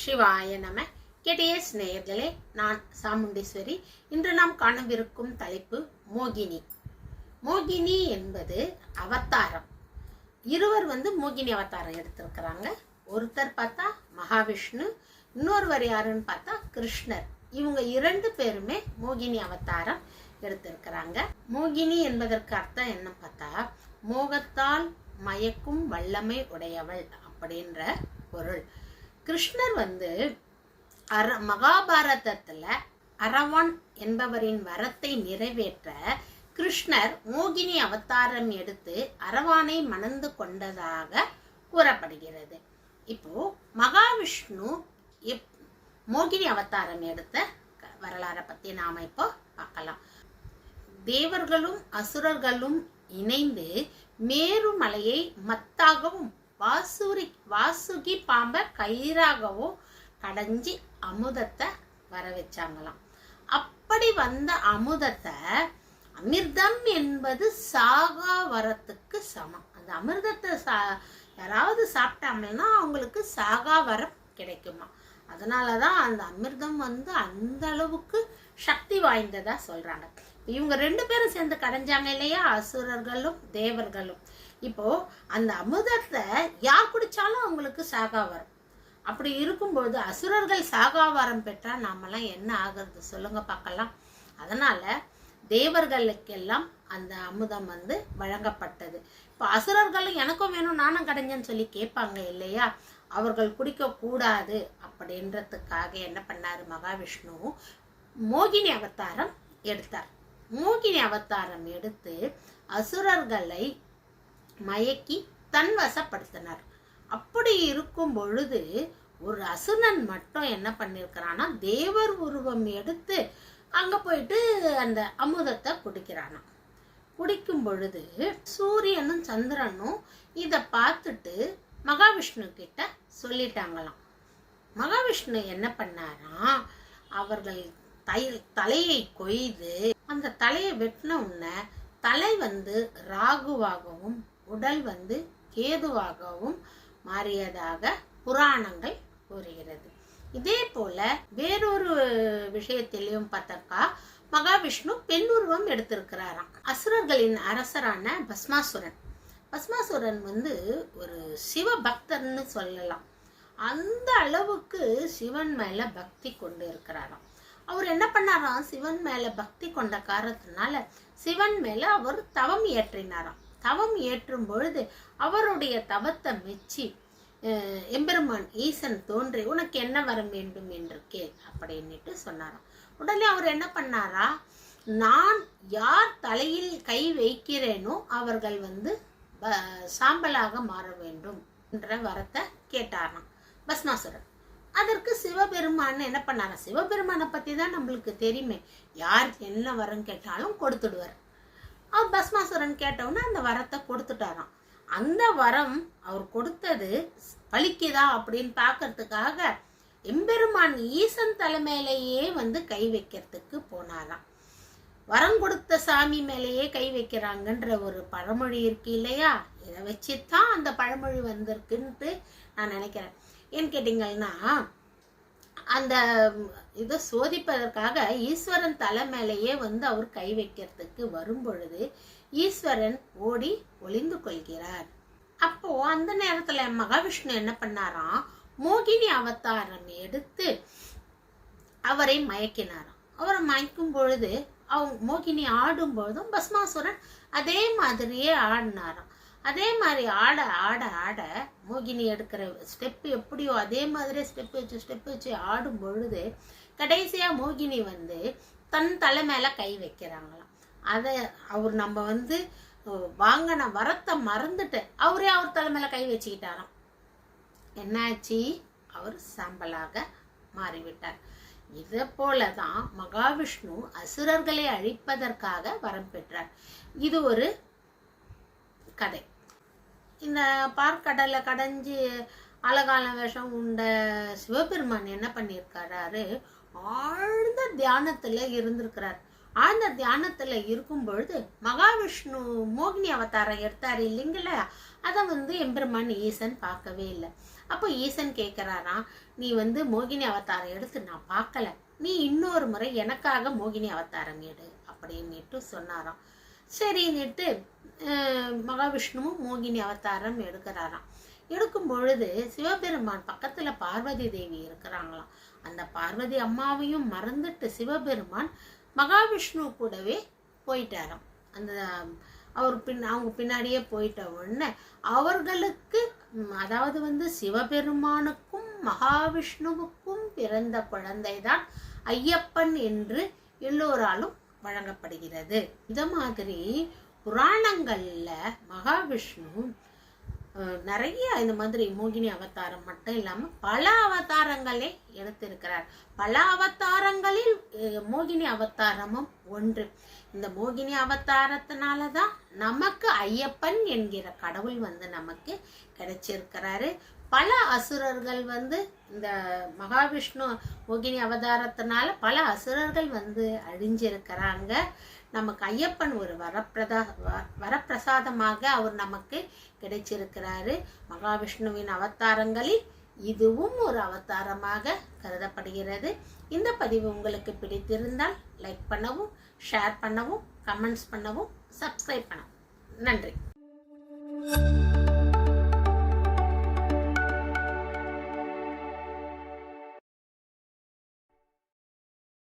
சிவாய நம. கெடியஸ் நேயர்களே நான் சாமுண்டீஸ்வரி. இன்று நாம் காணவிருக்கும் தலைப்பு மோகினி. மோகினி என்பது அவதாரம். இருவர் வந்து மோகினி அவதாரம் எடுத்திருக்கிறாங்க. ஒருத்தர் பார்த்தா மகாவிஷ்ணு இன்னொருவர் யாருன்னு பார்த்தா கிருஷ்ணர். இவங்க இரண்டு பேருமே மோகினி அவதாரம் எடுத்திருக்கிறாங்க. மோகினி என்பதற்கு அர்த்தம் என்ன பார்த்தா மோகத்தால் மயக்கும் வல்லமை உடையவள் அப்படின்ற பொருள். கிருஷ்ணர் வந்து அர மகாபாரதத்துல அரவான் என்பவரின் வரத்தை நிறைவேற்ற கிருஷ்ணர் மோகினி அவதாரம் எடுத்து அரவானை மணந்து கொண்டதாக கூறப்படுகிறது. இப்போ மகாவிஷ்ணு எப் மோகினி அவதாரம் எடுத்த க- வரலாறை பத்தி நாம இப்போ பார்க்கலாம். தேவர்களும் அசுரர்களும் இணைந்து மேருமலையை மத்தாகவும் வாசுரி வாசுகி பாம்பை கயிறாகவும் கடைஞ்சி அமுதத்தை வர வச்சாங்களாம் அப்படி வந்த அமுதத்தை அமிர்தம் என்பது சாகா வரத்துக்கு சமம். அந்த அமிர்தத்தை சா யாராவது சாப்பிட்டாங்கன்னா அவங்களுக்கு சாகா வரம் கிடைக்குமா? அதனால தான் அந்த அமிர்தம் வந்து அந்த அளவுக்கு சக்தி வாய்ந்ததா சொல்றாங்க. இவங்க ரெண்டு பேரும் சேர்ந்து கடைஞ்சாங்க இல்லையா? அசுரர்களும் தேவர்களும். இப்போ அந்த அமுதத்தை யார் குடிச்சாலும் அவங்களுக்கு சாகா வரும். அப்படி இருக்கும்போது அசுரர்கள் சாகாவாரம் பெற்றால் நாமெல்லாம் என்ன ஆகுறது? சொல்லுங்க பார்க்கலாம். அதனால தேவர்களுக்கெல்லாம் அந்த அமுதம் வந்து வழங்கப்பட்டது. இப்போ அசுரர்களும் எனக்கும் வேணும் நானும் கடைஞ்சேன்னு சொல்லி கேட்பாங்க இல்லையா? அவர்கள் குடிக்கக்கூடாது அப்படின்றதுக்காக என்ன பண்ணாரு மகாவிஷ்ணு? மோகினி அவதாரம் எடுத்தார். மோகினி அவதாரம் எடுத்து அசுரர்களை மயக்கி தன் வசப்படுத்தினார் அப்படி இருக்கும் பொழுது ஒரு அசுரன் மட்டும் என்ன பண்ணிருக்கிறானா தேவர் உருவம் எடுத்து அங்க போயிட்டு அந்த அமுதத்தை குடிக்கிறானாம். குடிக்கும் பொழுது சூரியனும் சந்திரனும் இதை பார்த்துட்டு மகாவிஷ்ணு கிட்ட சொல்லிட்டாங்களாம். மகாவிஷ்ணு என்ன பண்ணாராம் அவர்கள் தை தலையை கொய்து அந்த தலையை வெட்டின உடனே தலை வந்து ராகுவாகவும் உடல் வந்து கேதுவாகவும் மாறியதாக புராணங்கள் கூறுகிறது. இதே போல வேறொரு விஷயத்திலையும் பார்த்தாக்கா மகாவிஷ்ணு பெண் உருவம் எடுத்திருக்கிறாராம். அசுரர்களின் அரசரான பஸ்மாசுரன். பஸ்மாசுரன் வந்து ஒரு சிவ பக்தர்னு சொல்லலாம். அந்த அளவுக்கு சிவன் மேல பக்தி கொண்டு இருக்கிறாராம் அவர் என்ன பண்ணாராம்? சிவன் மேல பக்தி கொண்ட காரணத்தினால சிவன் மேல அவர் தவம் ஏற்றினாராம் தவம் ஏற்றும் பொழுது அவருடைய தவத்தை மெச்சி எம்பெருமான் ஈசன் தோன்றி உனக்கு என்ன வர வேண்டும் என்று கேள் அப்படின்னுட்டு சொன்னாராம். உடனே அவர் என்ன பண்ணாரா நான் யார் தலையில் கை வைக்கிறேனோ அவர்கள் வந்து சாம்பலாக மாற வேண்டும் என்ற வரத்தை கேட்டாராம் பஸ்மாசுரன் அதற்கு சிவபெருமான் என்ன பண்ணாராம் சிவபெருமானை பற்றி தான் நம்மளுக்கு தெரியுமே யார் என்ன வரம் கேட்டாலும் கொடுத்துடுவார். அவர் பஸ்மாசுரன் கேட்டவுடனே அந்த வரத்தை கொடுத்துட்டாராம். அந்த வரம் அவர் கொடுத்தது பலிக்குதா அப்படின்னு பார்க்கறதுக்காக எம்பெருமான் ஈசன் தலைமையிலேயே வந்து கை வைக்கிறதுக்கு போனாராம். வரம் கொடுத்த சாமி மேலேயே கை வைக்கிறாங்கன்ற ஒரு பழமொழி இருக்கு இல்லையா? இதை வச்சு தான் அந்த பழமொழி வந்திருக்குன்ட்டு நான் நினைக்கிறேன். ஏன்னு கேட்டீங்கன்னா அந்த இதை சோதிப்பதற்காக ஈஸ்வரன் தலை மேலேயே வந்து அவர் கை வைக்கிறதுக்கு வரும் பொழுது ஈஸ்வரன் ஓடி ஒளிந்து கொள்கிறார். அப்போ அந்த நேரத்துல மகாவிஷ்ணு என்ன பண்ணாராம்? மோகினி அவதாரம் எடுத்து அவரை மயக்கினாராம். அவரை மயக்கும் பொழுது அவங்க மோகினி ஆடும் பொழுதும் பஸ்மாசுரன் அதே மாதிரியே ஆடினாராம். அதே மாதிரி ஆட ஆட ஆட மோகினி எடுக்கிற ஸ்டெப் எப்படியோ அதே மாதிரி ஸ்டெப் வச்சு ஸ்டெப் வச்சு ஆடும் பொழுது கடைசியாக மோகினி வந்து தன் தலை மேலே கை வைக்கிறாங்களாம். அதை அவர் நம்ம வந்து வாங்கின வரத்தை மறந்துட்டு அவரே அவர் தலை மேலே கை வச்சுக்கிட்டாராம். என்னாச்சு? அவர் சாம்பலாக மாறிவிட்டார். இதை போலதான் மகாவிஷ்ணு அசுரர்களை அழிப்பதற்காக வரம் பெற்றார். இது ஒரு கதை. இந்த பார்க்கடலை கடைஞ்சி அழகான வேஷம் உண்ட சிவபெருமான் என்ன பண்ணியிருக்காரு? ஆழ்ந்த தியானத்தில் இருந்திருக்கிறார். ஆழ்ந்த தியானத்தில் இருக்கும் பொழுது மகாவிஷ்ணு மோகினி அவதாரம் எடுத்தார் இல்லைங்களா? அதை வந்து எம்பெருமான் ஈசன் பார்க்கவே இல்லை. அப்போ ஈசன் கேட்குறாராம் நீ வந்து மோகினி அவதாரம் எடுத்து நான் பார்க்கல. நீ இன்னொரு முறை எனக்காக மோகினி அவதாரம் எடு அப்படின்னுட்டு சொன்னாராம். சரின்னுட்டு மகாவிஷ்ணுவும் மோகினி அவதாரம் எடுக்கிறாராம். எடுக்கும் பொழுது சிவபெருமான் பக்கத்தில் பார்வதி தேவி இருக்கிறாங்களாம். அந்த பார்வதி அம்மாவையும் மறந்துட்டு சிவபெருமான் மகாவிஷ்ணு கூடவே போயிட்டாராம். அந்த அவர் பின் அவங்க பின்னாடியே போயிட்ட உடனே அவர்களுக்கு அதாவது வந்து சிவபெருமானுக்கும் மகாவிஷ்ணுவுக்கும் பிறந்த குழந்தைதான் ஐயப்பன் என்று எல்லோராலும் வழங்கப்படுகிறது. இந்த மாதிரி புராணங்கள்ல மகாவிஷ்ணு நிறைய இந்த மாதிரி மோகினி அவதாரம் மட்டும் இல்லாமல் பல அவதாரங்களே எடுத்திருக்கிறார். பல அவதாரங்களில் மோகினி அவதாரமும் ஒன்று. இந்த மோகினி அவதாரத்தினால தான் நமக்கு ஐயப்பன் என்கிற கடவுள் வந்து நமக்கு கிடைச்சிருக்கிறாரு. பல அசுரர்கள் வந்து இந்த மகாவிஷ்ணு மோகினி அவதாரத்தினால பல அசுரர்கள் வந்து அழிஞ்சிருக்கிறாங்க. நமக்கு ஐயப்பன் ஒரு வரப்பிரதா வ- வரப்பிரசாதமாக அவர் நமக்கு கிடைச்சிருக்கிறாரு. மகாவிஷ்ணுவின் அவதாரங்களில் இதுவும் ஒரு அவதாரமாக கருதப்படுகிறது. இந்த பதிவு உங்களுக்கு பிடித்திருந்தால் லைக் பண்ணவும் ஷேர் பண்ணவும் கமெண்ட்ஸ் பண்ணவும் சப்ஸ்கிரைப் பண்ணவும். நன்றி.